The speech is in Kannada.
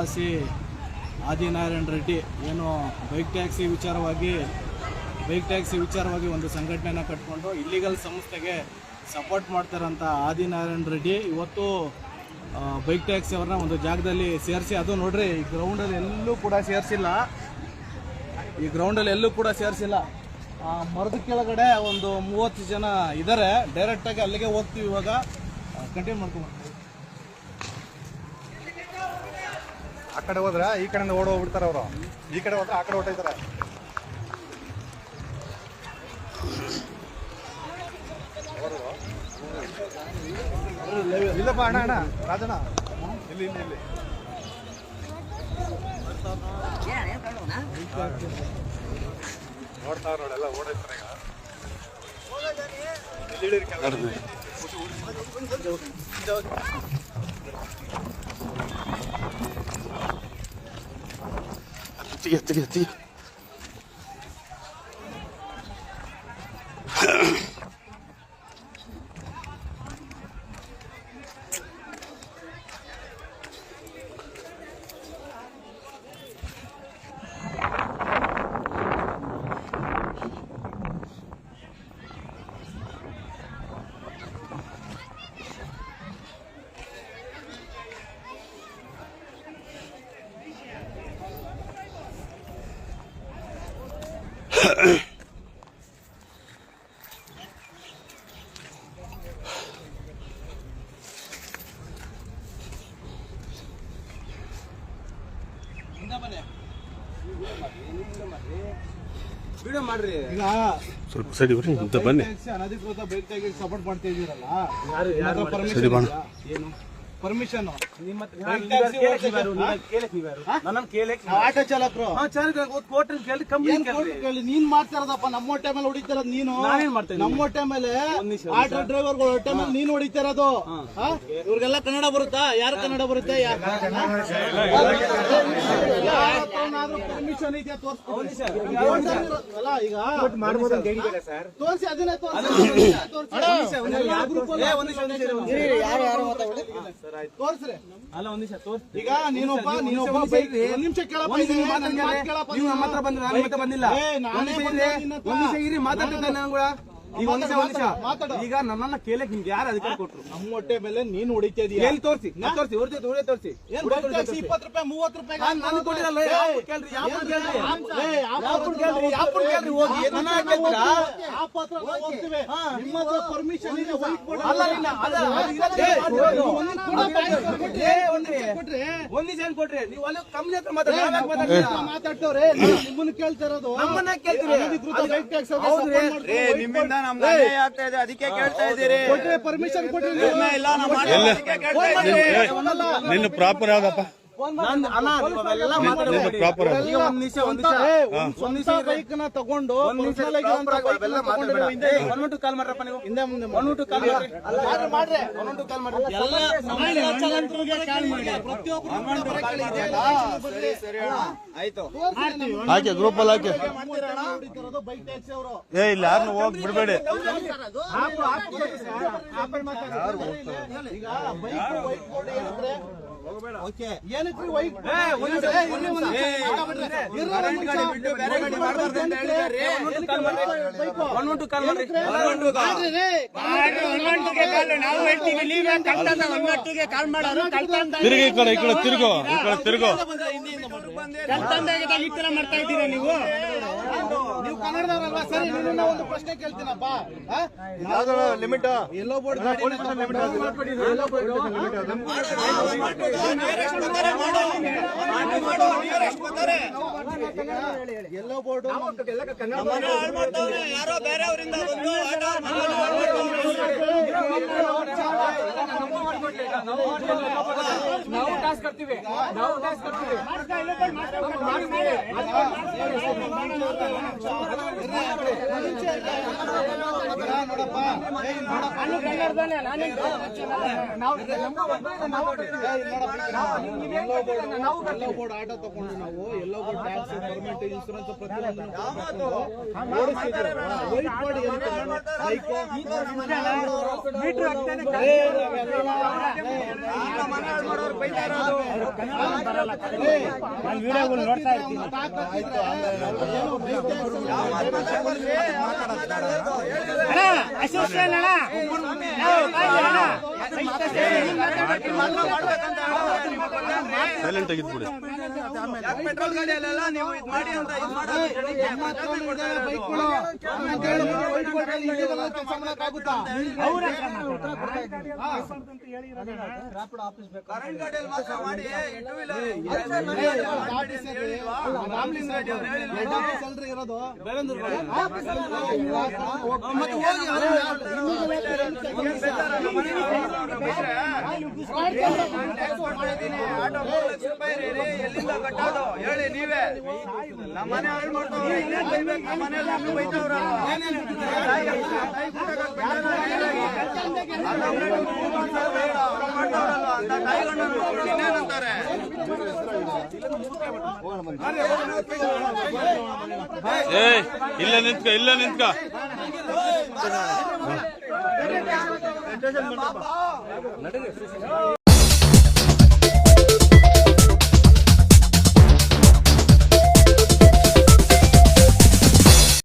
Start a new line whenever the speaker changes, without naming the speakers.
ವನವಾಸಿ ಆದಿನಾರಾಯಣ ರೆಡ್ಡಿ ಏನು ಬೈಕ್ ಟ್ಯಾಕ್ಸಿ ವಿಚಾರವಾಗಿ ಬೈಕ್ ಟ್ಯಾಕ್ಸಿ ವಿಚಾರವಾಗಿ ಒಂದು ಸಂಘಟನೆಯನ್ನು ಕಟ್ಕೊಂಡು ಇಲ್ಲಿಗಲ್ ಸಂಸ್ಥೆಗೆ ಸಪೋರ್ಟ್ ಮಾಡ್ತಾರಂಥ ಆದಿನಾರಾಯಣ ರೆಡ್ಡಿ. ಇವತ್ತು ಬೈಕ್ ಟ್ಯಾಕ್ಸಿ ಅವ್ರನ್ನ ಒಂದು ಜಾಗದಲ್ಲಿ ಸೇರಿಸಿ, ಅದು ನೋಡ್ರಿ, ಈ ಗ್ರೌಂಡಲ್ಲಿ ಎಲ್ಲೂ ಕೂಡ ಸೇರಿಸಿಲ್ಲ. ಈ ಗ್ರೌಂಡಲ್ಲಿ ಎಲ್ಲೂ ಕೂಡ ಸೇರಿಸಿಲ್ಲ. ಮರದ ಕೆಳಗಡೆ ಒಂದು ಮೂವತ್ತು ಜನ ಇದ್ದಾರೆ ಡೈರೆಕ್ಟಾಗಿ ಅಲ್ಲಿಗೆ ಹೋಗ್ತೀವಿ ಇವಾಗ. ಕಂಟಿನ್ಯೂ ಮಾಡ್ಕೊಂಡು
ಆ ಕಡೆ ಹೋದ್ರೆ ಈ ಕಡೆಯಿಂದ ಓಡ ಹೋಗ್ಬಿಡ್ತಾರೆ ಅವರು. ಈ ಕಡೆ ಹೋದ್ರೆ ಆ ಕಡೆ ಹೊಟ್ಟೈತಾರೆ ಇಲ್ಲಪ್ಪ ಅಣ್ಣ ಅಣ್ಣ, ರಾಜಣ್ಣ. ಇಲ್ಲಿ ಇಲ್ಲಿ ಇಲ್ಲಿ. ನೋಡೆಲ್ಲ ಓಡೈತಾರೆ ಈಗ.
اتجه اتجه اتجه
ಸ್ವಲ್ಪ ಸರಿ ಬರ್ರಿ ಇಂತ ಬನ್ನಿ
ಟ್ಯಾಕ್ಸಿ ಅನಧಿಕೃತ ಬೈಕ್ ಟ್ಯಾಕ್ಸಿ ಸಪೋರ್ಟ್ ಮಾಡ್ತಾ ಇದೀರಲ್ಲ
ಸರಿ
ಪರ್ಮಿಷನ್
ಬಾಣ.
ಏನು ಪರ್ಮಿಷನ್
ನಿಮ್ಮ
ಆಟೋ ಚಾಲಕರು. ನೀನ್ ಮಾಡ್ತಾರದಪ್ಪ ನಮ್ಮ ಹೊಟ್ಟೆ ಮೇಲೆ ಹೊಡಿತಾ ಇರೋದು ನೀನು ನಮ್ಮ ಹೊಟ್ಟೆ ಮೇಲೆ ಆಟೋ ಡ್ರೈವರ್ ಹೊಟ್ಟೆ ಮೇಲೆ ನೀನ್ ಹೊಡಿತಾ ಇರೋದು? ಇವ್ರಿಗೆಲ್ಲ ಕನ್ನಡ ಬರುತ್ತಾ? ಯಾರು ಕನ್ನಡ ಬರುತ್ತೆ? ಪರ್ಮಿಷನ್ ಇದೆಯಾ ತೋರಿಸಿ ಅದನ್ನೇ ಈಗ ಯಾರು ಯಾರು
ಅಲ್ಲ ಒಂದ್ ನಿಮಿಷ ತೋರ್ಸಿ
ಈಗ ನೀನೊಬ್ಬ ನೀನೊಬ್ಬ ಬೈಕ್
ಇರಿ.
ಒಂದ್ ನಿಮಿಷ ಕೇಳಪ್ಪ
ಒಂದ್ ನಿಮಿಷ
ಇದನ್ನ
ಮಾತಾಡಿ
ನನ್ನ ಮಾತು ಕೇಳಪ್ಪ
ನೀವು ನಮ್ಮ
ನೀನು.
ಹತ್ರ ಬಂದ್ರೆ ನಾನು ಮತ್ತೆ ಬಂದಿಲ್ಲ.
ಏ,
ಒಂದ್ ನಿಮಿಷ ಇರಿ.
ನಿನ್ನ
ಒಂದ್ ನಿಮಿಷ ಇರಿ ಮಾತಾಡ್ತಿದ್ದೆ ನಾನು ಕೂಡ ಈಗ ಒಂದ್ ನಿಮಿಷ. ಈಗ ನನ್ನನ್ನ ಕೇಳಕ್ ನಿಮ್ಗೆ ಯಾರು ಅಧಿಕಾರ ಕೊಟ್ರು?
ನಮ್ಮ ಹೊಟ್ಟೆ ಮೇಲೆ ನೀನ್ ಹೊಡಿತಾ ಇದೀಯ?
ಎಲ್ಲಿ ತೋರಿಸಿ ತೋರಿಸಿ ಹೊರಗೆ ತೋರಿಸಿ.
ಏನ್ ಟ್ಯಾಕ್ಸಿ ಇಪ್ಪತ್ತು ರೂಪಾಯಿ ಮೂವತ್ತು ರೂಪಾಯಿ
ನಾನು ಕೊಟ್ಟಿರಲ್ಲ ಯಾಪನ್ ಕೇಳ್ರಿ ಯಾಪನ್ ಕೇಳ್ರಿ. ಯಾಪನ್ ಕೇಳ್ರಿ ಯಾಪನ್ ಕೇಳ್ರಿ ಹೋಗಿ ನನ್ನ ಕೇಳ್ತೀರಾ
ನಿಮ್ಮ ಹತ್ರ ಪರ್ಮಿಷನ್ ಇದೆ ವೈಟ್ ಬೋರ್ಡ್
ಅಲ್ಲ ಇಲ್ಲ ಅದ
ಏ, ಒಂದ್ ಕೂಡ ಬಾಯಿ ಕೊಟ್ರೆ,
ಏ ಒಂದ್ರಿ.
ಕೊಟ್ರೆ
ಒಂದ್ ನಿಮಿಷ ಏನ್ ಕೊಟ್ರಿ ನೀವು ಅಲ್ಲಿ ಕಂಪ್ನಿ ಹತ್ರ ಮಾತಾಡಿ
ಮಾತಾಡ್ತವ್ರೆ? ನಿಮ್ಮನ್ನ ಕೇಳ್ತಾ ಇರೋದು.
ನಮ್ಮನ್ನ ಕೇಳ್ತೀರಿ?
ನಿಮ್ಮಿಂದ ನಮ್ಗೆ ಅನ್ಯಾಯ ಆಗ್ತಾ ಇದೆ ಅದಕ್ಕೆ ಕೇಳ್ತಾ ಇದ್ದೀರಿ.
ಪರ್ಮಿಷನ್
ಕೊಟ್ಟಿಲ್ಲ
ನಿನ್ನ ಪ್ರಾಪರ್ ಯಾವ್ದಪ್ಪ?
ಬೈಕ್ನ ತಗೊಂಡು
ಕಾಲ್ ಮಾಡ್ರಪ್ಪ ನೀವು.
ಹಿಂದೆ ಮುಂದೆ
ಕಾಲ್ ಮಾಡ್ರಿ. ಕಾಲ್ ಮಾಡ್ರಿ?
ಎಲ್ಲ
ಆಯ್ತು.
ಹಾಕಿ ಹಾಕಿ.
ಬೈಕ್ ಟ್ಯಾಕ್ಸಿ ಅವರು.
ಏ ಇಲ್ಲ ಯಾರನ್ನು ಹೋಗಿ ಬಿಡ್ಬೇಡಿ.
ಈಗ ಬೈಕ್ ವೈಟ್ ಬೋರ್ಡ್ ಏನಂದ್ರೆ ಏನಕ್ಕೆ
ತಿರುಗಿ ಈ ಕಡೆ ಈ ಕಡೆ ತಿರುಗು ಈ ಕಡೆ ತಿರುಗು
ನೀವು ಕನ್ನಡದವರಲ್ವಾ? ಸರಿ ನಿನ್ನ ಒಂದು ಪ್ರಶ್ನೆ ಕೇಳ್ತೀನಪ್ಪ. ಆ?
ಯಾವ್ದು ಲಿಮಿಟ್.
ಎಲ್ಲೋ ಬೋರ್ಡ್ ಎಲ್ಲೋ ಎಲ್ಲೋ ಬೋರ್ಡ್
ಯಾರೋ ಬೇರೆಯವರಿಂದ ಬಂದು
ನಾವು ಟಾಸ್ಕ್ ಕಟ್ತೀವಿ ನಾವು ಟಾಸ್ಕ್
ಕರ್ತೀವಿ. ಎಲ್ಲೋ ಬೋರ್ಡ್ ಆಟೋ ತಗೊಂಡು ನಾವು ಎಲ್ಲೋ ಬೋರ್ಡ್ ಟ್ಯಾಕ್ಸ್ ಗೌರ್ಮೆಂಟ್ ಇನ್ಸೂರೆನ್ಸ್ ಪ್ರತಿಯೊಂದು ವೈಟ್
ಮನೆ ಹಾಳು ಅಣ್ಣ. ಬೈತಾ ಇರೋದು
ಸೈಲೆಂಟ್ ಆಗಿದ್ಬಿಡಿ
ಯಾಕೆ ಪೆಟ್ರೋಲ್ ಗಾಡಿಯಲ್ಲೆಲ್ಲ ನೀವು ಇದು ಮಾಡಿ ಅಂತ ಇದು ಕರೆಂಟ್ ಗಾಡಿಯಲ್ಲಿ ಮಾತ್ರ ಮಾಡಿ ಟೂ ವೀಲರ್
ಇರೋದು
ಆಟೋ ಎಲ್ಲಿಂದ ಕಟ್ಟೋದು ಹೇಳಿ ನೀವೇ ನಮ್ಮ ಮನೆ ಹಾಳು ಮಾಡ್ತಾವ್ರೆ ಇನ್ನೇನ್ ಬೈಬೇಕು ನಮ್ಮ ಮನೆಯಲ್ಲಿ ಇನ್ನೂ ಬೈತಾವ್ರ ಇನ್ನೇನಂತಾರೆ
ಏಯ್ ಇಲ್ಲ ನಿಂತ್ಕ ಇಲ್ಲ ನಿಂತ್ಕ స్టేషన్